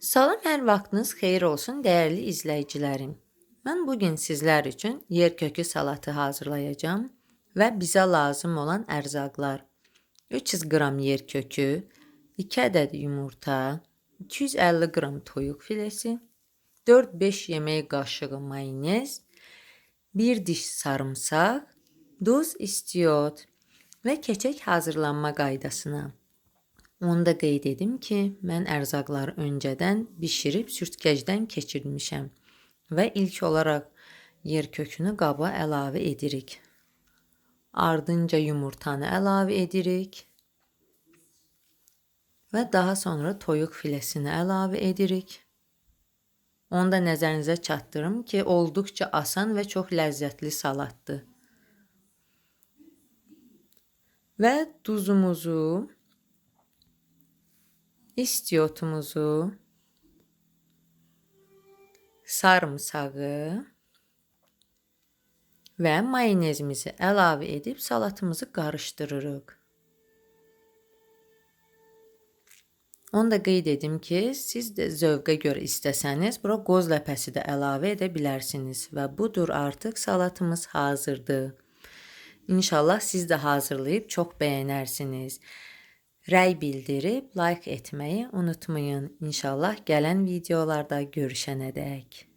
Salam, hər vaxtınız xeyir olsun, dəyərli izləyicilərim. Mən bu gün sizlər üçün yer kökü salatı hazırlayacağam və bizə lazım olan ərzaqlar: 300 qram yer kökü, 2 ədəd yumurta, 250 qram toyuq filesi, 4-5 yemək qaşığı mayonez, 1 diş sarımsaq, duz, istiot və keçək hazırlanma qaydasına. Onu da qeyd edim ki, mən ərzaqları öncədən bişirib sürtkəcdən keçirmişəm və ilk olaraq yer kökünü qaba əlavə edirik. Ardınca yumurtanı əlavə edirik və daha sonra toyuq filesini əlavə edirik. Onu da nəzərinizə çatdırım ki, olduqca asan və çox ləzzətli salatdır. Və duzumuzu istiotumuzu, sarımsağı və mayonezimizi əlavə edib salatımızı qarışdırırıq. Onu da qeyd edim ki, siz də zövqə görə istəsəniz, bura qoz ləpəsi də əlavə edə bilərsiniz və budur artıq salatımız hazırdır. İnşallah siz də hazırlayıb çox bəyənərsiniz. Rəy bildirib like etməyi unutmayın. İnşallah gələn videolarda görüşənədək.